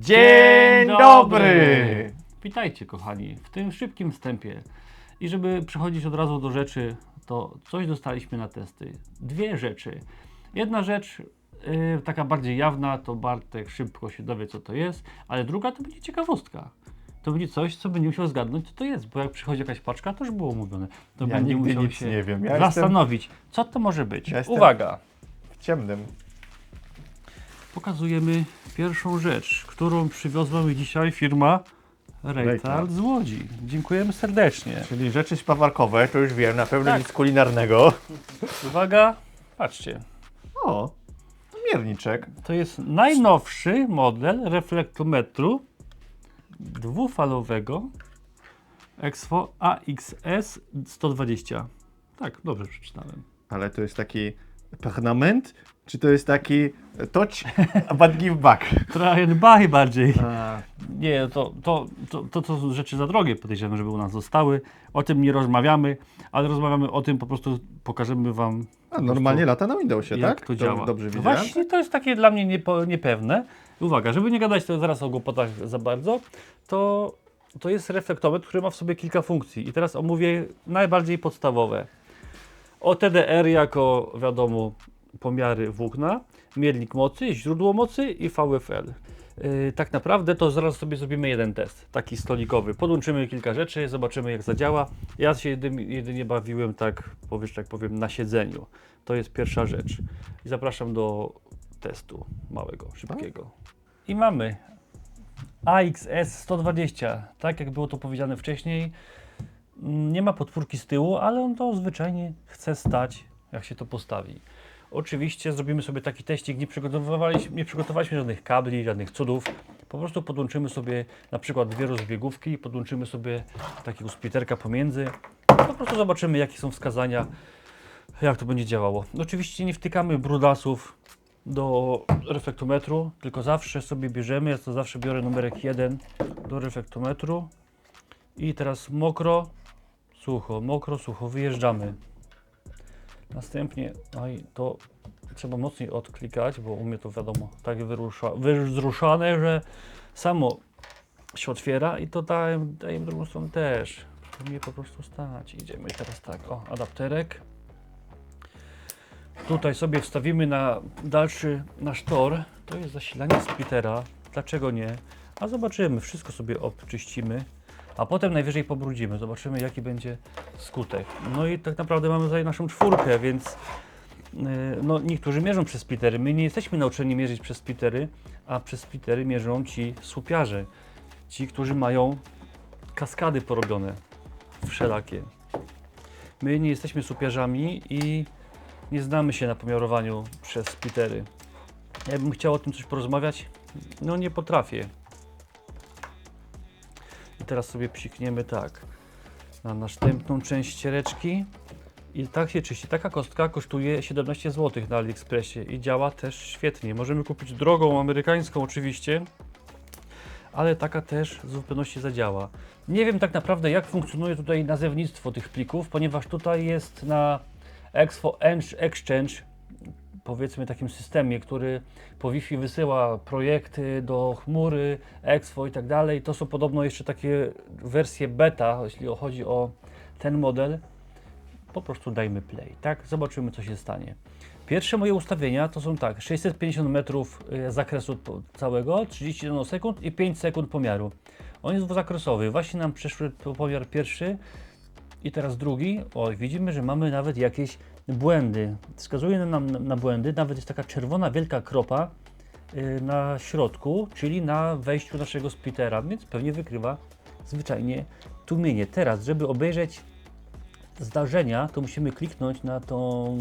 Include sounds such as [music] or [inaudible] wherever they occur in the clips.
Dzień dobry! Witajcie kochani w tym szybkim wstępie. I żeby przechodzić od razu do rzeczy, to coś dostaliśmy na testy. Dwie rzeczy. Jedna rzecz, yy, taka bardziej jawna, to Bartek szybko się dowie co to jest, ale druga to będzie ciekawostka. To będzie coś, co będzie musiał zgadnąć, co to jest, bo jak przychodzi jakaś paczka, to już było mówione. To Ja będzie nigdy musiał nic się nie wiem. Ja zastanowić, co to może być. Ja jestem- Uwaga! w ciemnym. Pokazujemy pierwszą rzecz, którą przywiozła mi dzisiaj firma Rejtal. z Łodzi. Dziękujemy serdecznie. Czyli rzeczy spawarkowe, to już wiem, na pewno Tak. nic kulinarnego. [laughs] Uwaga, patrzcie. O, mierniczek. To jest najnowszy model reflektometru dwufalowego Expo AXS 120. Tak, dobrze przeczytałem. Ale to jest taki permanent, czy to jest taki touch, but give back? Try and buy bardziej. A, Nie, to, to, to, to, to są rzeczy za drogie, podejrzewam, żeby u nas zostały. O tym nie rozmawiamy, ale rozmawiamy o tym, po prostu pokażemy Wam a normalnie lata na Windowsie, jak tak? to działa. Dobrze, No widziałem? Właśnie to jest takie dla mnie niepo, niepewne. Uwaga, żeby nie gadać to zaraz o głupotach za bardzo, to, to jest reflektometr, który ma w sobie kilka funkcji. I teraz omówię najbardziej podstawowe. OTDR jako, wiadomo, pomiary włókna, miernik mocy, źródło mocy i VFL. Yy, tak naprawdę to zaraz sobie zrobimy jeden test, taki stolikowy. Podłączymy kilka rzeczy, zobaczymy jak zadziała. Ja się jedynie, jedynie bawiłem tak, powiesz, tak powiem, na siedzeniu. To jest pierwsza rzecz. I zapraszam do testu małego, szybkiego. I mamy AXS 120, tak jak było to powiedziane wcześniej. Mm, Nie ma podpórki z tyłu, ale on to zwyczajnie chce stać, jak się to postawi. Oczywiście zrobimy sobie taki teścik, nie przygotowaliśmy, nie przygotowaliśmy żadnych kabli, żadnych cudów. Po prostu podłączymy sobie na przykład dwie rozbiegówki, podłączymy sobie takiego splitterka pomiędzy. Po prostu zobaczymy, jakie są wskazania, jak to będzie działało. Oczywiście nie wtykamy brudasów do reflektometru, tylko zawsze sobie bierzemy, ja to zawsze biorę numerek 1 do reflektometru i teraz mokro, sucho, mokro, sucho, wyjeżdżamy. Następnie, oj, to trzeba mocniej odklikać, bo u mnie to wiadomo, tak wyrusza, wzruszane, że samo się otwiera i to daje w drugą stronę też. Mnie po prostu stać. Idziemy teraz tak, o, adapterek. Tutaj sobie wstawimy na dalszy nasz tor. To jest zasilanie splittera. Dlaczego nie? A zobaczymy, wszystko sobie obczyścimy, a potem najwyżej pobrudzimy. Zobaczymy, jaki będzie skutek. No i tak naprawdę mamy tutaj naszą czwórkę, więc yy, no, niektórzy mierzą przez splittery. My nie jesteśmy nauczeni mierzyć przez splittery, a przez splittery mierzą ci słupiarze. Ci, którzy mają kaskady porobione wszelakie. My nie jesteśmy supiarzami i nie znamy się na pomiarowaniu przez splittery. Ja bym chciał o tym coś porozmawiać, no nie potrafię. Teraz sobie psikniemy tak na następną część ściereczki i tak się czyści. Taka kostka kosztuje 17 zł na AliExpressie i działa też świetnie. Możemy kupić drogą amerykańską oczywiście, ale taka też z zupełności zadziała. Nie wiem tak naprawdę jak funkcjonuje tutaj nazewnictwo tych plików, ponieważ tutaj jest na Expo Exchange, powiedzmy takim systemie, który po Wi-Fi wysyła projekty do chmury, Expo i tak dalej. To są podobno jeszcze takie wersje beta, jeśli chodzi o ten model. Po prostu dajmy play, tak? Zobaczymy co się stanie. Pierwsze moje ustawienia to są tak, 650 metrów y, zakresu całego, 30 nanosekund i 5 sekund pomiaru. On jest dwuzakresowy, właśnie nam przeszły po- pomiar pierwszy i teraz drugi. O, widzimy, że mamy nawet jakieś błędy. Wskazuje nam na, na błędy, nawet jest taka czerwona wielka kropa y, na środku, czyli na wejściu naszego splittera, więc pewnie wykrywa zwyczajnie tłumienie. Teraz, żeby obejrzeć zdarzenia, to musimy kliknąć na tą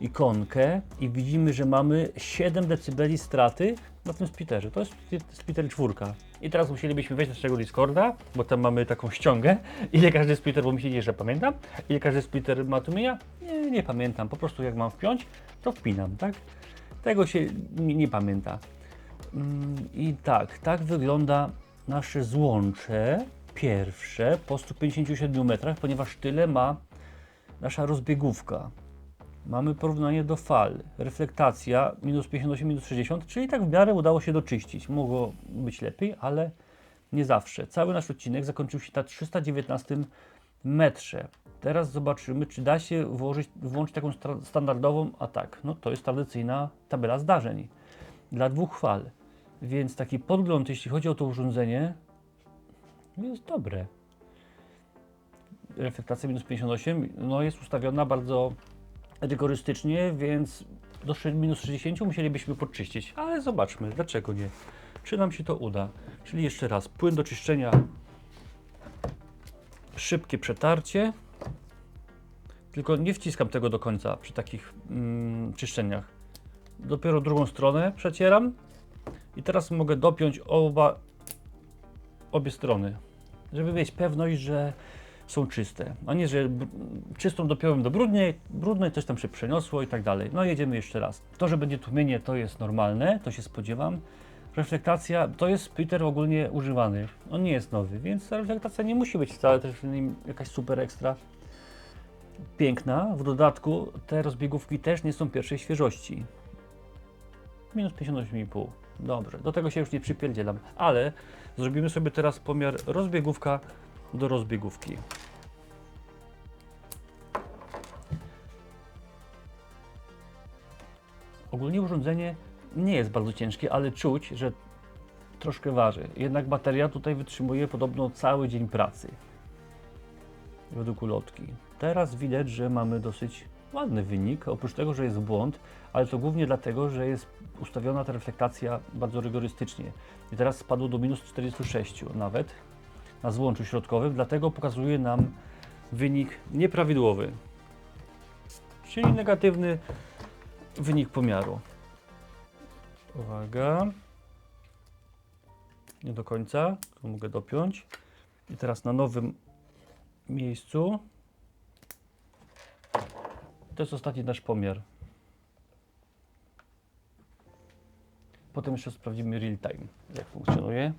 ikonkę i widzimy, że mamy 7 dB straty na tym splitterze. To jest splitter czwórka. I teraz musielibyśmy wejść na naszego Discorda, bo tam mamy taką ściągę. [laughs] Ile każdy splitter, bo mi się dzieje, że pamiętam. Ile każdy splitter ma tłumienia? Nie, nie pamiętam. Po prostu jak mam wpiąć, to wpinam, tak? Tego się nie, nie pamięta. Mm, I tak, tak wygląda nasze złącze pierwsze po 157 metrach, ponieważ tyle ma nasza rozbiegówka. Mamy porównanie do fal. Reflektacja minus 58, minus 60, czyli tak w miarę udało się doczyścić. Mogło być lepiej, ale nie zawsze. Cały nasz odcinek zakończył się na 319 metrze. Teraz zobaczymy, czy da się włożyć, włączyć taką standardową, a tak, no to jest tradycyjna tabela zdarzeń dla dwóch fal. Więc taki podgląd, jeśli chodzi o to urządzenie, jest dobre. Reflektacja minus 58 no jest ustawiona bardzo rygorystycznie, więc do minus 60 musielibyśmy podczyścić. Ale zobaczmy, dlaczego nie. Czy nam się to uda? Czyli jeszcze raz, płyn do czyszczenia, szybkie przetarcie. Tylko nie wciskam tego do końca przy takich mm, czyszczeniach. Dopiero drugą stronę przecieram i teraz mogę dopiąć oba, obie strony, żeby mieć pewność, że są czyste, a nie, że czystą dopiąłem do brudnej, brudnej coś tam się przeniosło i tak dalej. No jedziemy jeszcze raz. To, że będzie tłumienie, to jest normalne, to się spodziewam. Reflektacja to jest splitter ogólnie używany. On nie jest nowy, więc ta reflektacja nie musi być wcale też jakaś super ekstra piękna. W dodatku te rozbiegówki też nie są pierwszej świeżości. Minus 58,5. Dobrze, do tego się już nie przypierdzielam, ale zrobimy sobie teraz pomiar rozbiegówka do rozbiegówki. Ogólnie urządzenie nie jest bardzo ciężkie, ale czuć, że troszkę waży. Jednak bateria tutaj wytrzymuje podobno cały dzień pracy. Według ulotki. Teraz widać, że mamy dosyć ładny wynik, oprócz tego, że jest błąd, ale to głównie dlatego, że jest ustawiona ta reflektacja bardzo rygorystycznie. I teraz spadło do minus 46 nawet na złączu środkowym, dlatego pokazuje nam wynik nieprawidłowy, czyli negatywny wynik pomiaru. Uwaga. Nie do końca, tu mogę dopiąć. I teraz na nowym miejscu. To jest ostatni nasz pomiar. Potem jeszcze sprawdzimy real time, jak funkcjonuje.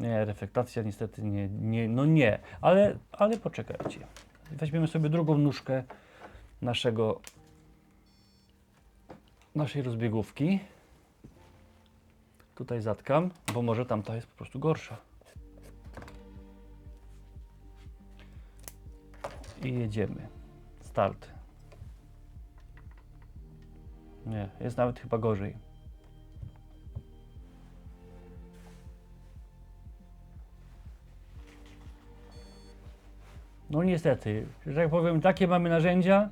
Nie, reflektacja niestety nie, nie no nie, ale, ale poczekajcie. Weźmiemy sobie drugą nóżkę naszego, naszej rozbiegówki. Tutaj zatkam, bo może tamta jest po prostu gorsza. I jedziemy. Start. Nie, jest nawet chyba gorzej. No niestety, że tak powiem, takie mamy narzędzia.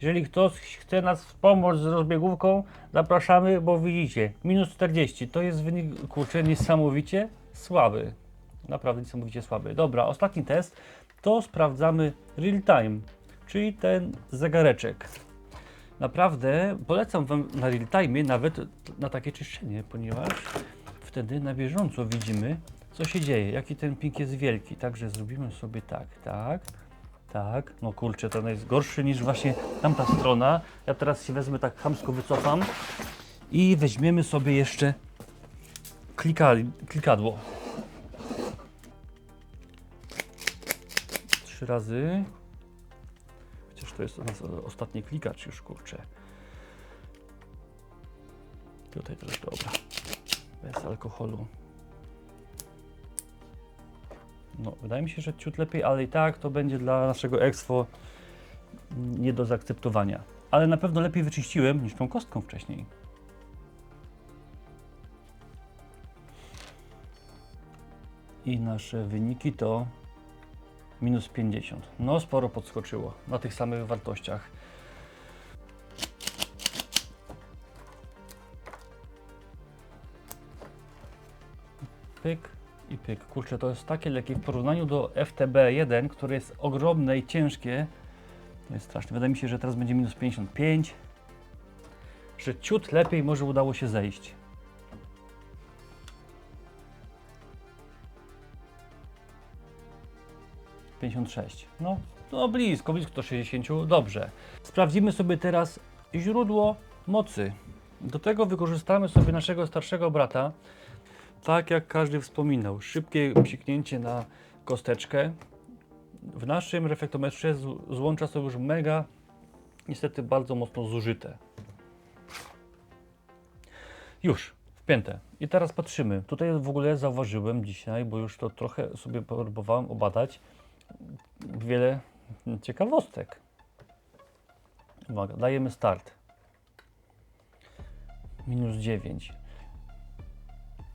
Jeżeli ktoś chce nas wspomóc z rozbiegówką, zapraszamy, bo widzicie, minus 40, to jest wynik, kurczę, niesamowicie słaby. Naprawdę niesamowicie słaby. Dobra, ostatni test, to sprawdzamy real time, czyli ten zegareczek. Naprawdę polecam Wam na real time nawet na takie czyszczenie, ponieważ wtedy na bieżąco widzimy, co się dzieje, jaki ten ping jest wielki. Także zrobimy sobie tak, tak, tak. No kurczę, ten jest gorszy niż właśnie tamta strona. Ja teraz się wezmę tak chamsko wycofam i weźmiemy sobie jeszcze klikadło. Trzy razy. Chociaż to jest ostatni klikacz już, kurczę. Tutaj też dobra. Bez alkoholu. No, wydaje mi się, że ciut lepiej, ale i tak to będzie dla naszego Expo nie do zaakceptowania. Ale na pewno lepiej wyczyściłem niż tą kostką wcześniej. I nasze wyniki to minus 50. No, sporo podskoczyło na tych samych wartościach. Pyk i pyk. Kurczę, to jest takie lekkie w porównaniu do FTB1, które jest ogromne i ciężkie. To jest straszne. Wydaje mi się, że teraz będzie minus 55. Że ciut lepiej może udało się zejść. Pięćdziesiąt sześć. No, no blisko, blisko do 60. Dobrze. Sprawdzimy sobie teraz źródło mocy. Do tego wykorzystamy sobie naszego starszego brata, tak jak każdy wspominał, szybkie psiknięcie na kosteczkę. W naszym reflektometrze złącza są już mega niestety bardzo mocno zużyte. Już, wpięte. I teraz patrzymy. Tutaj w ogóle zauważyłem dzisiaj, bo już to trochę sobie próbowałem obadać, wiele ciekawostek. Uwaga, dajemy start. Minus 9.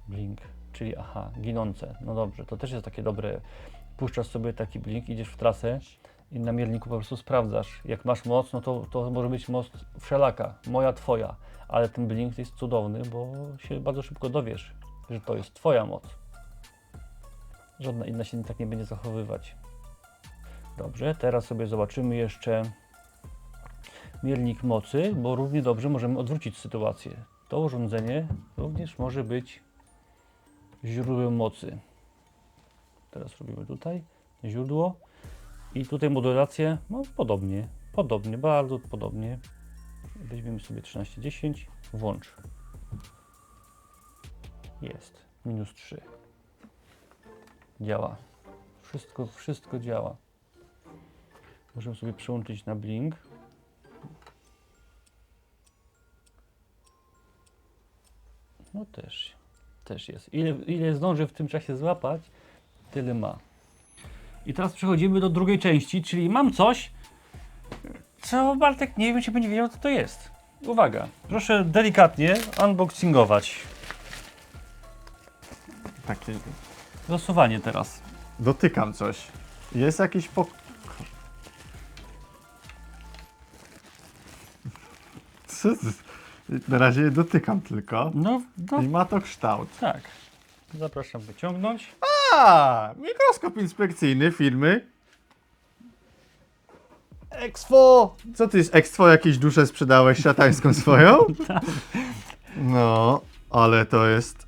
Blink, czyli aha, ginące. No dobrze, to też jest takie dobre. Puszczasz sobie taki blink, idziesz w trasę i na mierniku po prostu sprawdzasz. Jak masz moc, no to, to może być moc wszelaka, moja, twoja. Ale ten blink jest cudowny, bo się bardzo szybko dowiesz, że to jest twoja moc. Żadna inna się tak nie będzie zachowywać. Dobrze, teraz sobie zobaczymy jeszcze miernik mocy, bo równie dobrze możemy odwrócić sytuację. To urządzenie również może być źródłem mocy. Teraz robimy tutaj źródło i tutaj modulację, no podobnie, podobnie, bardzo podobnie. Weźmiemy sobie 1310, włącz. Jest, minus 3. Działa. Wszystko, wszystko działa. Możemy sobie przełączyć na blink. No też, też jest. Ile, ile zdąży w tym czasie złapać, tyle ma. I teraz przechodzimy do drugiej części, czyli mam coś, co Bartek nie wiem, czy będzie wiedział, co to jest. Uwaga, proszę delikatnie unboxingować. Takie... Losowanie teraz. Dotykam coś. Jest jakiś pok... Co? z- Na razie dotykam tylko. No, no I ma to kształt. tak. Zapraszam wyciągnąć. A, mikroskop inspekcyjny firmy Expo. Co ty z Expo jakieś duszę sprzedałeś szatańską [laughs] swoją? No, ale to jest...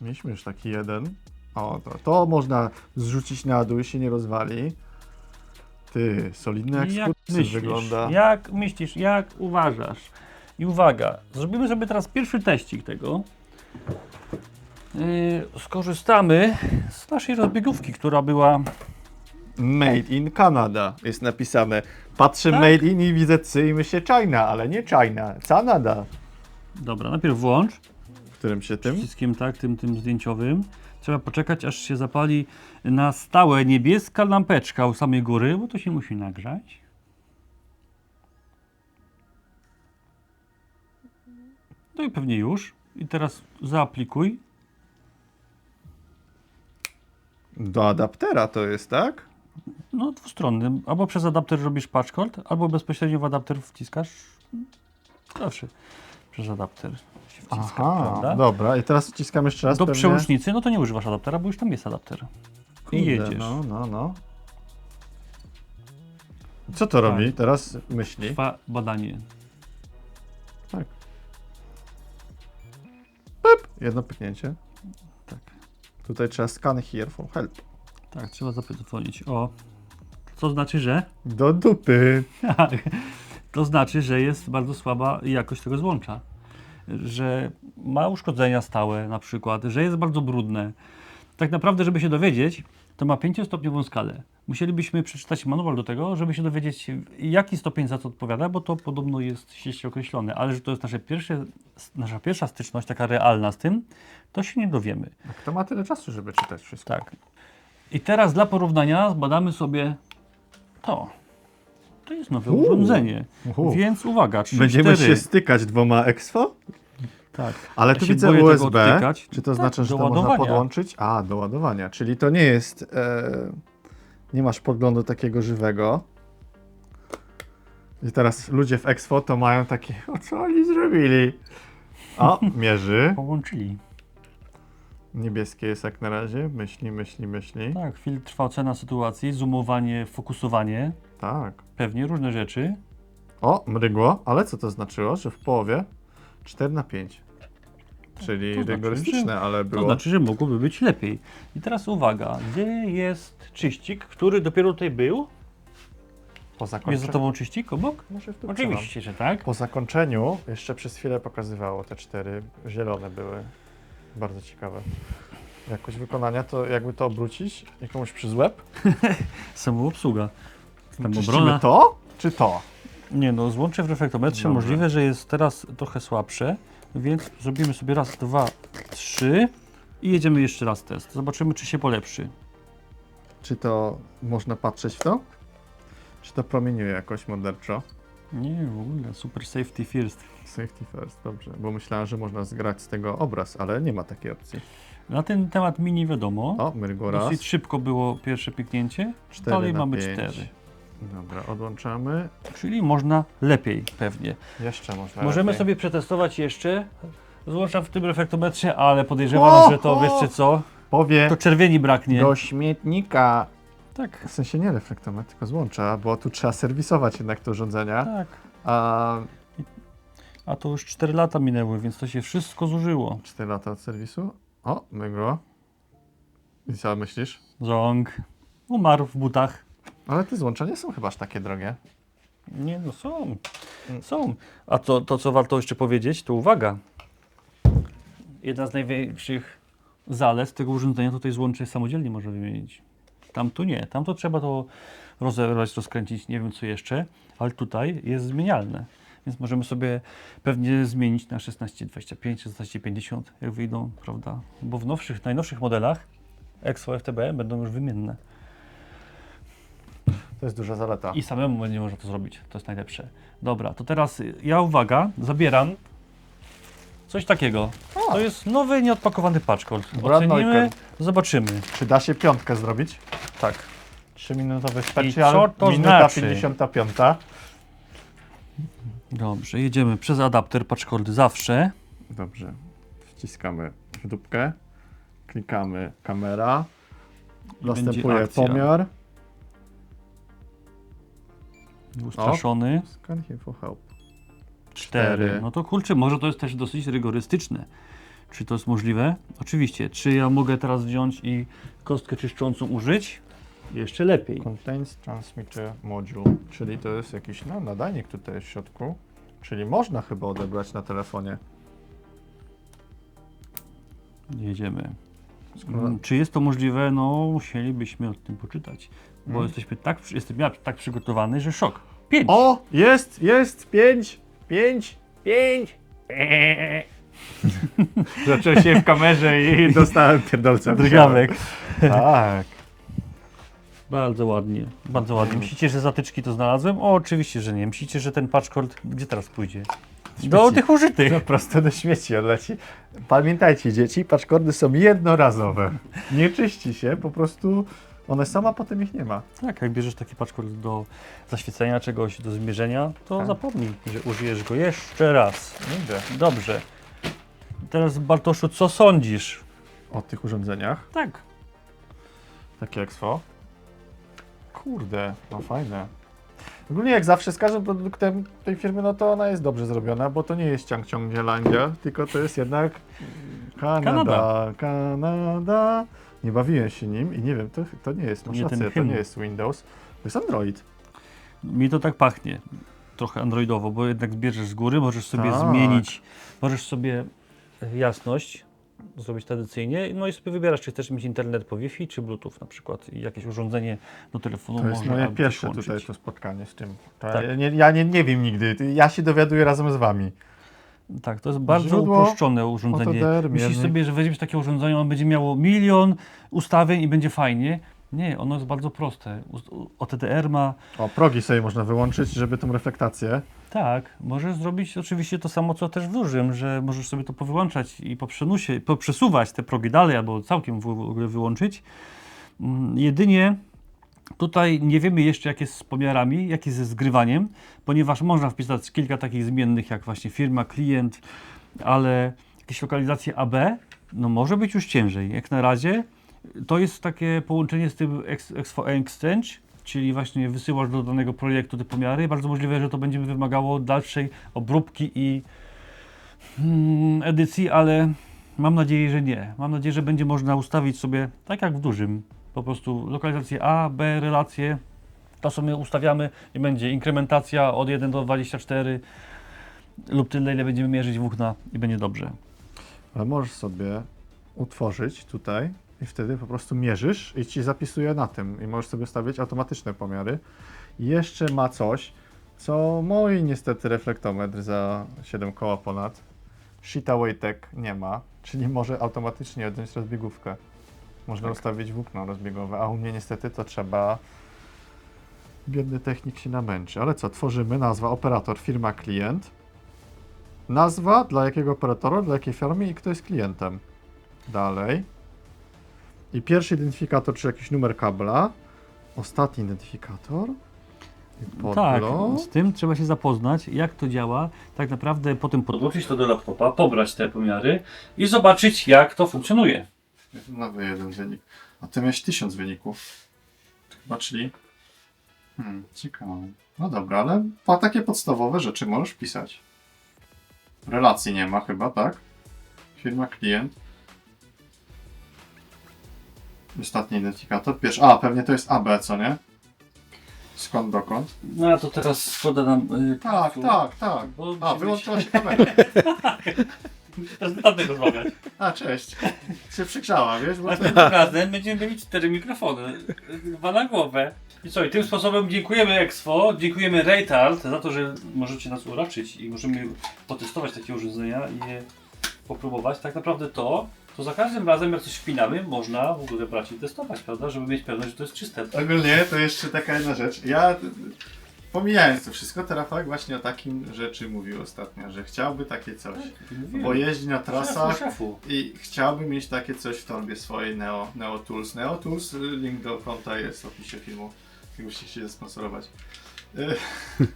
Mieliśmy już taki jeden. O, to, to można zrzucić na dół i się nie rozwali. Ty, solidny jak Jak myślisz? wygląda. Jak myślisz? Jak uważasz? I uwaga, zrobimy sobie teraz pierwszy teścik tego. Yy, skorzystamy z naszej rozbiegówki, która była Made in Canada jest napisane. Patrzę Tak? Made in i widzę C i myślę China, ale nie China, Canada. Dobra, najpierw włącz W którym się tym? przyciskiem tak, tym, tym zdjęciowym. Trzeba poczekać, aż się zapali na stałe niebieska lampeczka u samej góry, bo to się musi nagrzać. No i pewnie już. I teraz zaaplikuj. Do adaptera to jest, tak? No, dwustronny. Albo przez adapter robisz patchcord, albo bezpośrednio w adapter wciskasz. Zawsze przez adapter się wciska, prawda? dobra. I teraz wciskam jeszcze raz Do pewnie. przełącznicy, no to nie używasz adaptera, bo już tam jest adapter. Kurde, I jedziesz. No, no, no. Co to robi? Teraz myśli. Trwa badanie. Tak. Jedno pyknięcie. Tak. Tutaj trzeba scan here for help. Tak, trzeba zadzwonić. O. Co znaczy, że? Do dupy. Tak. [laughs] To znaczy, że jest bardzo słaba jakość tego złącza. Że ma uszkodzenia stałe na przykład, że jest bardzo brudne. Tak naprawdę, żeby się dowiedzieć, to ma pięciostopniową skalę. Musielibyśmy przeczytać manual do tego, żeby się dowiedzieć, jaki stopień za co odpowiada, bo to podobno jest ściśle określone. Ale że to jest nasze pierwsze, nasza pierwsza styczność, taka realna z tym, to się nie dowiemy. A Kto ma tyle czasu, żeby czytać wszystko? Tak. I teraz dla porównania zbadamy sobie to. To jest nowe Uuu. urządzenie. Uhu. Więc uwaga, 3, Będziemy 4. się stykać dwoma Expo? Tak. Ale Ja tu się widzę boję tego USB. odtykać. Czy to Tak, znaczy, że do to można ładowania. podłączyć? A, do ładowania. Czyli to nie jest. E, nie masz podglądu takiego żywego. I teraz ludzie w Expo to mają takie, [laughs] o co oni zrobili? O, mierzy. Połączyli. Niebieskie jest jak na razie. Myśli, myśli, myśli. Tak, chwilę trwa ocena sytuacji, zoomowanie, fokusowanie, Tak. pewnie różne rzeczy. O, mrygło, ale co to znaczyło? Że w połowie 4 na 5. Czyli to znaczy, rygorystyczne, ale To było. znaczy, że mogłoby być lepiej. I teraz uwaga, gdzie jest czyścik, który dopiero tutaj był? po Jest zakończeniu. za tobą czyścik obok? Może w dół Oczywiście, że tak. Po zakończeniu jeszcze przez chwilę pokazywało te cztery zielone były. Bardzo ciekawe. Jakość wykonania to jakby to obrócić i komuś przez łeb. [laughs] Samoobsługa. Tam Czyścimy obrona. to? czy to? Nie no, złącze w reflektometrze możliwe, że jest teraz trochę słabsze, więc zrobimy sobie raz, dwa, trzy i jedziemy jeszcze raz test. Zobaczymy, czy się polepszy. Czy to można patrzeć w to? Czy to promieniuje jakoś morderczo? Nie, w ogóle, super safety first. Safety first, dobrze. Bo myślałem, że można zgrać z tego obraz, ale nie ma takiej opcji. Na ten temat mini wiadomo. O, mrygło raz. Dosyć szybko było pierwsze piknięcie, Cztery dalej na mamy pięć. cztery. Dobra, odłączamy. Czyli można lepiej pewnie. Jeszcze można Możemy lepiej. sobie przetestować jeszcze. Złączam w tym reflektometrze, ale podejrzewam, O, że to o! wiecie co? Powie To czerwieni braknie. do śmietnika. Tak, W sensie nie reflektometr, tylko złącza, bo tu trzeba serwisować jednak te urządzenia. tak. A A to już 4 lata minęły, więc to się wszystko zużyło. 4 lata od serwisu. O, mrygło. I co myślisz? Ząg. Umarł w butach. Ale te złącza nie są chyba aż takie drogie. Nie no, są. Mm. Są. A to, to, co warto jeszcze powiedzieć, to uwaga. Jedna z największych zalet tego urządzenia to tej złącze samodzielnie można wymienić. Tam tu nie. Tam to trzeba to rozebrać, rozkręcić, nie wiem co jeszcze, ale tutaj jest zmienialne. Więc możemy sobie pewnie zmienić na 1625, 1650, jak wyjdą, prawda? Bo w nowszych, najnowszych modelach Expo FTB będą już wymienne. To jest duża zaleta. I samemu będzie można to zrobić. To jest najlepsze. Dobra, to teraz ja uwaga, zabieram coś takiego. O. To jest nowy, nieodpakowany paczkod. Brand Ocenimy, zobaczymy. Czy da się piątkę zrobić? Tak. 3-minutowy co to minuta znaczy? 55. Dobrze, jedziemy przez adapter paczkordy zawsze. Dobrze. Wciskamy w dupkę, klikamy kamera, będzie następuje akcja. pomiar. Ustraszony. Scan here for help. Cztery. cztery. No to kurczę, może to jest też dosyć rygorystyczne. Czy to jest możliwe? Oczywiście. Czy ja mogę teraz wziąć i kostkę czyszczącą użyć? Jeszcze lepiej. Contains transmitter module, czyli to jest jakiś no, nadajnik tutaj w środku. Czyli można chyba odebrać na telefonie. Jedziemy. Skoro- Mm, Czy jest to możliwe? No, musielibyśmy o tym poczytać. Bo Mm. jesteśmy tak, jestem ja tak przygotowany, że szok. Pięć! O! Jest! Jest! 5! 5! 5! Zacząłem się w kamerze i [laughs] dostałem pierdolca. w Drgawek. Tak. Bardzo ładnie, bardzo ładnie. Myślicie, że zatyczki to znalazłem? O, oczywiście, że nie. Myślicie, że ten patchcord gdzie teraz pójdzie? Do Śmieci. tych użytych. No prosto do śmieci odleci. Pamiętajcie dzieci, paczkordy są jednorazowe. Nie czyści się, po prostu one sama potem ich nie ma. Tak, jak bierzesz taki patchcord do zaświecenia czegoś, do zmierzenia, to Tak. zapomnij, że użyjesz go jeszcze raz. Nigdy. Dobrze. Teraz Bartoszu, co sądzisz? O tych urządzeniach. Tak. Takie Expo. Kurde, no fajne. Ogólnie jak zawsze z każdym produktem tej firmy, no to ona jest dobrze zrobiona, bo to nie jest ciąg ciąg Zielandia, tylko to jest jednak Kanada. Kanada. Kanada. Nie bawiłem się nim i nie wiem, to, to nie jest, masz Nie ten rację, to nie jest Windows, to jest Android. Mi to tak pachnie. Trochę androidowo, bo jednak bierzesz z góry, możesz sobie Tak. zmienić, możesz sobie e, jasność zrobić tradycyjnie, no i sobie wybierasz, czy chcesz mieć internet po Wi-Fi, czy Bluetooth na przykład i jakieś urządzenie do telefonu To jest moje pierwsze tutaj to spotkanie z tym. To Tak. ja nie, ja nie, nie wiem nigdy, ja się dowiaduję razem z wami. Tak, to jest bardzo Źródło, uproszczone urządzenie. OTDR, Myślisz miernik. sobie, że weźmiesz takie urządzenie, ono będzie miało milion ustawień i będzie fajnie. Nie, ono jest bardzo proste. OTDR ma O, progi sobie można wyłączyć, żeby tą reflektację. Tak, możesz zrobić oczywiście to samo, co też w dużym, że możesz sobie to powyłączać i poprzenusie, poprzesuwać te progi dalej albo całkiem w w ogóle wyłączyć. Mm, Jedynie tutaj nie wiemy jeszcze, jak jest z pomiarami, jak jest ze zgrywaniem, ponieważ można wpisać kilka takich zmiennych, jak właśnie firma, klient, ale jakieś lokalizacje AB, no może być już ciężej. Jak na razie to jest takie połączenie z tym Ex- Exfo Exchange, czyli właśnie wysyłasz do danego projektu te pomiary. Bardzo możliwe, że to będzie wymagało dalszej obróbki i mm, edycji, ale mam nadzieję, że nie. Mam nadzieję, że będzie można ustawić sobie, tak jak w dużym, po prostu lokalizację A, B, relacje. To sobie ustawiamy i będzie inkrementacja od 1 do 24 lub tyle, ile będziemy mierzyć włókna i będzie dobrze. Ale możesz sobie utworzyć tutaj i wtedy po prostu mierzysz i ci zapisuje na tym. I możesz sobie stawiać automatyczne pomiary. I jeszcze ma coś, Co mój niestety reflektometr za 7 koła ponad. Shita Waytek nie ma, czyli może automatycznie odjąć rozbiegówkę. Można ustawić włókno rozbiegowe, a u mnie niestety to trzeba. Biedny technik się namęczy. Ale co, tworzymy nazwa operator, firma, klient. Nazwa dla jakiego operatora, dla jakiej firmy i kto jest klientem. Dalej. I pierwszy identyfikator, czy jakiś numer kabla. Ostatni identyfikator. I Tak, z tym trzeba się zapoznać, jak to działa. Tak naprawdę potem podłączyć to do laptopa, pobrać te pomiary i zobaczyć, jak to funkcjonuje. Nowy jeden wynik. A ty miałeś tysiąc wyników. Chyba, czyli... Hmm, ciekawe. No dobra, ale po takie podstawowe rzeczy możesz pisać. Relacji nie ma chyba, tak? Firma, klient. Ostatni identyfikator. Pierwszy. A, pewnie to jest AB, co nie? Skąd dokąd? No a to teraz poda nam... Yy, Tak, tak, tak. Bo A, musimy wyłączyła się kamera. [laughs] [laughs] Teraz będę rozmawiać. A, cześć. Się przygrzała, wiesz? Bo. Następnym razem będziemy mieli cztery mikrofony. Dwa na głowę. I co, i tym sposobem dziękujemy Expo, dziękujemy Raytard za to, że możecie nas uraczyć i możemy potestować takie urządzenia i je popróbować. Tak naprawdę to, to za każdym razem jak coś wpinamy, można w ogóle brać i testować, prawda? Żeby mieć pewność, że to jest czyste. Ogólnie to jeszcze taka jedna rzecz. Ja, pomijając to wszystko, to Rafał właśnie o takim rzeczy mówił ostatnio, że chciałby takie coś. Bo jeździ na trasach Szefu. i chciałby mieć takie coś w torbie swojej Neo, Neo Tools. Neo Tools, y, link do konta jest w opisie filmu, jakbyście chcieli sponsorować. Y, [laughs]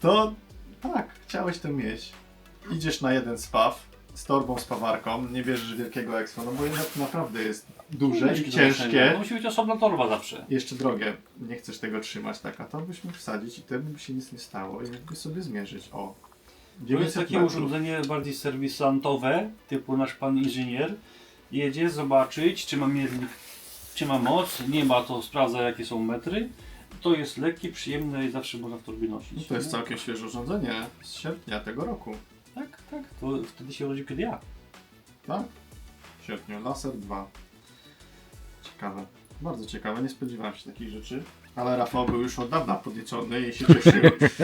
To tak, chciałeś to mieć. Idziesz na jeden spaw z torbą, spawarką, nie bierzesz wielkiego expo, no bo jednak naprawdę jest duże i ciężkie. To musi być osobna torba zawsze. Jeszcze drogie, nie chcesz tego trzymać tak, a to byś mógł wsadzić i wtedy by się nic nie stało i mógłby sobie zmierzyć. O. To jest 900 takie metrów. urządzenie bardziej serwisantowe, typu nasz pan inżynier jedzie zobaczyć, czy ma miernik, czy ma moc, nie ma, to sprawdza jakie są metry. To jest lekkie, przyjemne i zawsze można w torbie nosić. No to jest nie? całkiem świeże urządzenie z sierpnia tego roku. Tak, tak, to wtedy się urodził kiedy ja. Tak? W sierpniu. Laser 2. Ciekawe. Bardzo ciekawe, nie spodziewałem się takich rzeczy. Ale Rafał był już od dawna podniecony i się cieszył.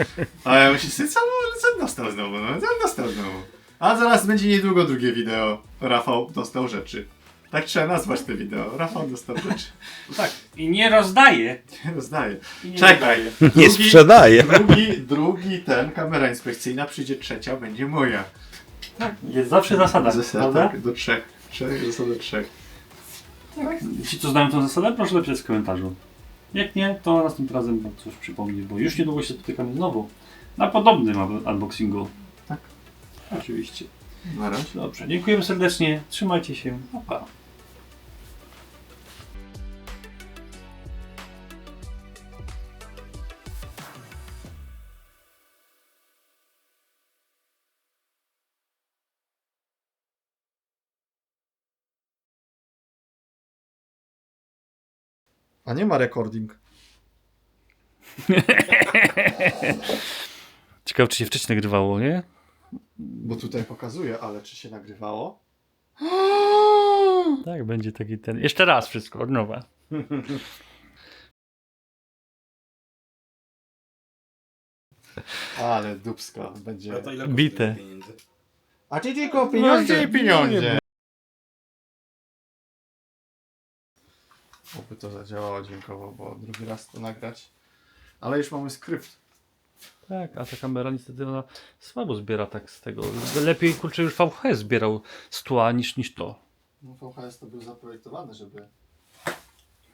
[laughs] A ja myślę sobie, co, co dostał znowu? No, co dostał znowu? A zaraz będzie niedługo drugie wideo. Rafał dostał rzeczy. Tak trzeba nazwać te wideo. Rafał dostał rzeczy. [laughs] Tak, i nie rozdaje. Nie rozdaję. I nie Czekaj. rozdaje. Nie sprzedaje. Drugi, drugi ten, kamera inspekcyjna, przyjdzie trzecia, będzie moja. Tak, jest zawsze zasada, Zasada, prawda? tak, do trzech. Trzech, zasada trzech. Ci, co znają tę zasadę, proszę napisać w komentarzu. Jak nie, to następnym razem wam coś przypomni, bo już niedługo się spotykamy znowu na podobnym un- unboxingu. Tak. Oczywiście. Na razie. Dobrze, dziękujemy serdecznie, trzymajcie się, pa, pa. A nie ma recording. [laughs] Ciekawe, czy się wcześniej nagrywało, nie? Bo tutaj pokazuje, ale czy się nagrywało? [gasps] Tak, będzie taki ten. Jeszcze raz wszystko, od nowa. Ale dupska będzie. Bite. A ty tylko pieniądze i pieniądze. Oby to zadziałało dźwiękowo, bo drugi raz to nagrać. Ale już mamy skrypt. Tak, a ta kamera niestety ona słabo zbiera tak z tego. Lepiej kurczę już VHS zbierał z tła niż, niż to. No VHS to był zaprojektowany, żeby [laughs]